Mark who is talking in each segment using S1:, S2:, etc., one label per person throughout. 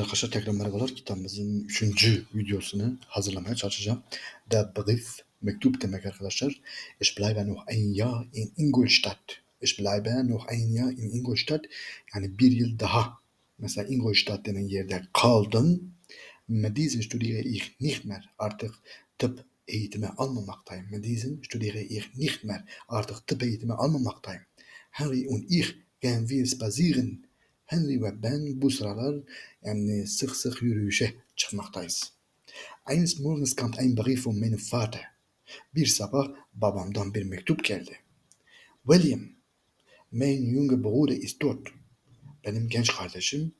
S1: Arkadaşlar tekrar merhabalar. Kitabımızın 3. videosunu hazırlamaya çalışacağım. Der Brief, mektup demek arkadaşlar. Ich bleibe noch ein Jahr in Ingolstadt. Ich bleibe noch ein Jahr in Ingolstadt. Yani bir yıl daha. Mesela Ingolstadt denen yerde kaldım. Mit diesen studiere ich nicht mehr. Artık tıp eğitimi almamaktayım. Mit diesen studiere ich nicht mehr. Artık tıp eğitimi almamaktayım. Henry und ich gehen wir spazieren. Henry ve ben bu sıralar yani sık sık yürüyüşe çıkmaktayız. Eines Morgens kam ein Brief von meinem Vater. Bir sabah babamdan bir mektup geldi. William, mein junge Bruder ist tot. Benim genç kardeşim,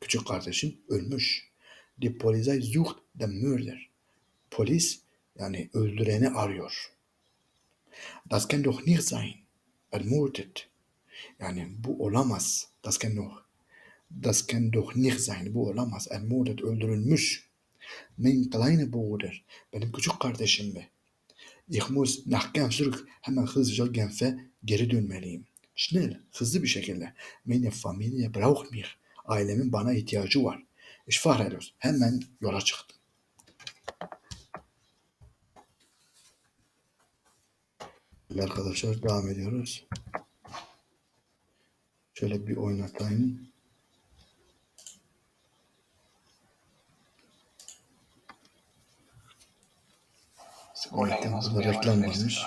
S1: küçük kardeşim ölmüş. Die Polizei sucht den Mörder. Polis yani öldüreni arıyor. Das kann doch nicht sein. Ermordet. Yani bu olamaz. Das kann doch Das kann doch nicht sein. Bu olamaz. Ermordet öldürülmüş. Mein kleiner Bruder. Benim küçük kardeşim mi? Ich muss nach Genf zurück. Hemen hızlıca Genf'e geri dönmeliyim. Schnell, hızlı bir şekilde. Meine Familie braucht mich. Ailemin bana ihtiyacı var. Ich fahre los. Hemen yola çıktım. Arkadaşlar devam ediyoruz. Şöyle bir oynatayım. Oynattım. Burada reklam varmış.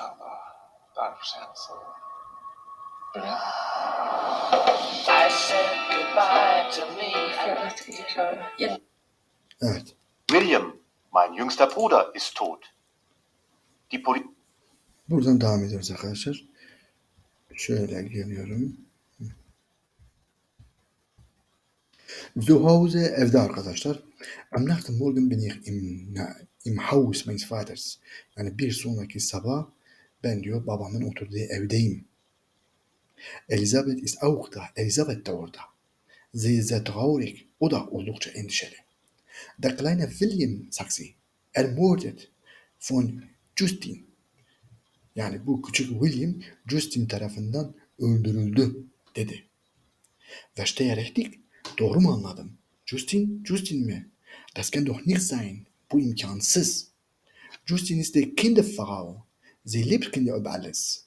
S1: Evet.
S2: William, mein jüngster Bruder, ist tot. Die Poli
S1: Buradan devam ediyoruz arkadaşlar. Şöyle geliyorum. Zu Hause evde arkadaşlar. Am nach dem Morgen bin ich im, im Haus meines Vaters. Yani bir sonraki sabah ben diyor babamın oturduğu evdeyim. Elizabeth ist auch da. Elizabeth de orada. Sie ist traurig. O da oldukça endişeli. Der kleine William, sagt sie, ermordet von Justin. Yani bu küçük William Justin tarafından öldürüldü dedi. Verstehe richtig? Doğru mu anladım? Justin, Justin mi? Das kann doch nicht sein. Bu imkansız. Justin ist die Kinderfrau. Sie liebt Kinder über alles.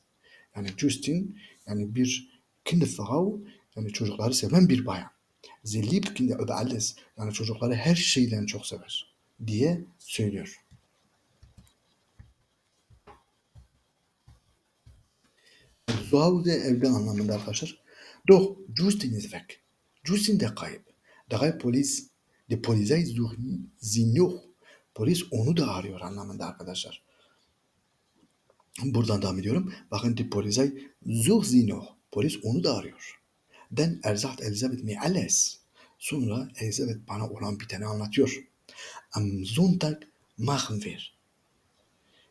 S1: Yani Justin yani bir Kinderfrau yani çocukları seven bir bayan. Sie liebt Kinder über alles. Yani çocukları her şeyden çok sever diye söylüyor. Zu Hause evde anlamında arkadaşlar. Doch Justin ist weg. Justin de kayıp. Daher polis, die Polizei noch. Polis onu da arıyor anlamında arkadaşlar. Buradan devam ediyorum. Bakın die Polizei sie noch. Polis onu da arıyor. Den er sagt Elizabeth mir alles. Sonra Elizabeth bana olan biteni anlatıyor. Am Sonntag machen wir.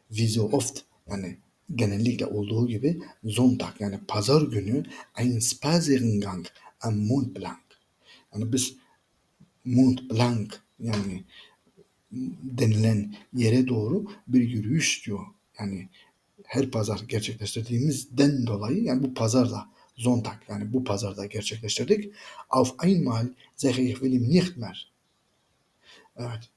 S1: Wie so oft yani genellikle olduğu gibi Sonntag yani pazar günü ein Spaziergang am Mont. Yani biz Mont Blanc yani denilen yere doğru bir yürüyüş diyor. Yani her pazar gerçekleştirdiğimizden dolayı yani bu pazarda Sonntag yani bu pazarda gerçekleştirdik. Auf einmal sage ich William nicht mehr. Evet.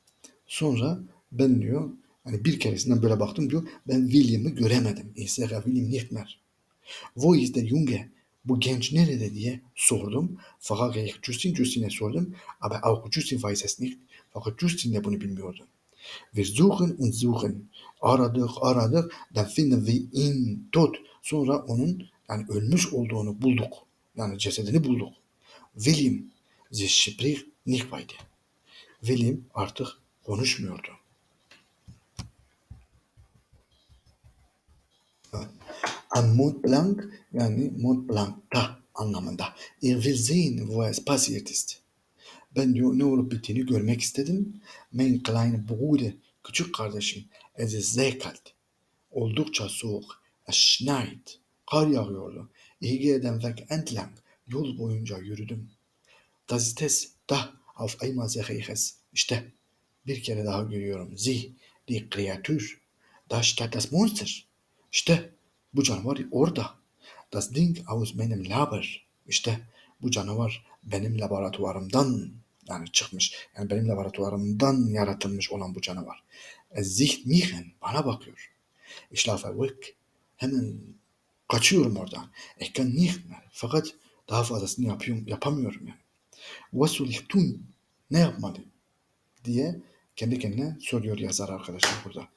S1: Sonra ben diyor hani bir keresinden böyle baktım diyor ben William'ı göremedim. Ich sage William nicht mehr. Wo ist der Junge? Bu genç nerede diye sordum. İch Justin, Justin'e sordum. Aber auch Justin weiß es nicht. Fakat Justin de bunu bilmiyordu. Wir suchen und suchen. Aradık, aradık. Dann finden wir ihn tot. Sonra onun yani ölmüş olduğunu bulduk. Yani cesedini bulduk. William, sie spricht nicht weiter. William artık konuşmuyordu. Blanc yani Mont Blanc'ta anlamında. Ich will sehen, wo es passiert ist. Ben diyor ne olup bittiğini görmek istedim. Mein kleiner Bruder, küçük kardeşim, es ist sehr kalt. Oldukça soğuk. Es schneit. Kar yağıyordu. Ich gehe den Weg entlang. Yol boyunca yürüdüm. Das ist es. Da, auf einmal sehe ich es. İşte bir kere daha görüyorum. Sie, die Kreatur. Da steht das Monster. İşte bu canavar orada. Das Ding aus meinem Labor. İşte bu canavar benim laboratuvarımdan Yani çıkmış. Yani benim laboratuvarımdan yaratılmış olan bu canavar. Es sieht mich an. Bana bakıyor. Ich laufe weg. Hemen kaçıyorum oradan. Ich kann nicht mehr. Fakat daha fazlasını yapıyorum, yapamıyorum yani. Was soll ich tun? Ne yapmalıyım? diye kendi kendine soruyor yazar arkadaşlar burada.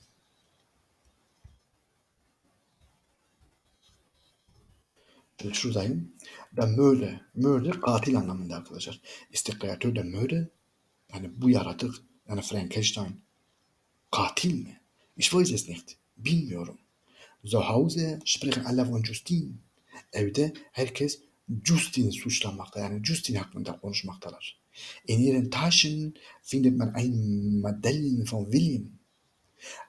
S1: Şimdi şuradayım. Der Mörder. Mörder katil anlamında arkadaşlar. İşte kreatör der Mörder. Yani bu yaratık. Yani Frankenstein. Katil mi? Ich weiß es nicht. Bilmiyorum. Zu Hause sprechen alle von Justin. Evde herkes Justin'i suçlamakta. Yani Justin hakkında konuşmaktalar. In ihren Taschen findet man ein Medaillen von William.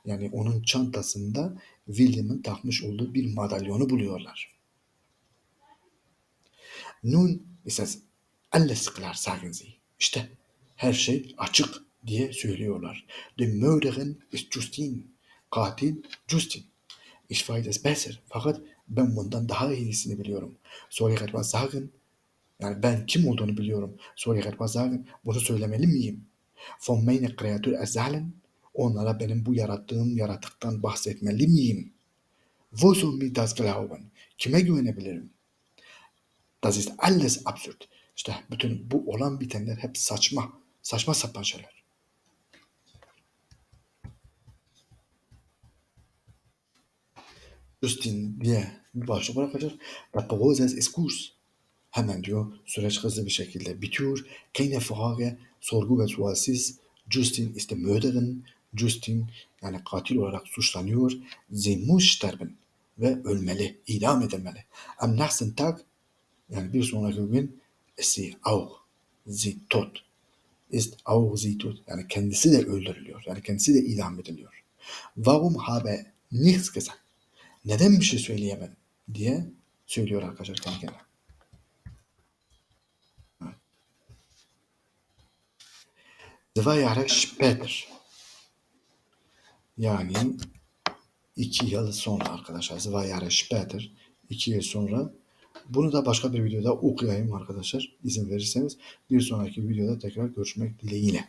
S1: Yani onun çantasında William'ın takmış olduğu bir madalyonu buluyorlar. Nun ist es alles klar, sagen sie. İşte her şey açık diye söylüyorlar. Die Mörderin ist Justine. Katil Justin. Ich weiß es besser. Fakat ben bundan daha iyisini biliyorum. İch etwas sagen? Yani ben kim olduğunu biliyorum. İch etwas sagen? Bunu söylemeli miyim? Von meiner Kreatur erzählen? Onlara benim bu yarattığım yaratıktan bahsetmeli miyim? Wo soll mir das glauben? Kime güvenebilirim? Das ist alles absurd. İşte bütün bu olan bitenler hep saçma. Saçma sapan şeyler. Justin diye bir başlık bırakacak. Der Prozess ist kurz. Hemen diyor süreç hızlı bir şekilde bitiyor. Keine Frage, sorgu ve sualsiz. Justin ist Mörderin. Justin yani katil olarak suçlanıyor. Sie muss sterben. Ve ölmeli, idam edilmeli. Am nächsten Tag yani bir sonraki gün sie auch. Sie tot. Ist auch sie tot. Yani kendisi de öldürülüyor. Yani kendisi de idam ediliyor. Warum habe nichts gesagt? Neden bir şey söyleyemedim? diye söylüyor arkadaşlar kendi kendine. Zwei Jahre später. Yani iki yıl sonra arkadaşlar. Zwei Jahre später. iki yıl sonra. Bunu da başka bir videoda okuyayım arkadaşlar. İzin verirseniz bir sonraki videoda tekrar görüşmek dileğiyle.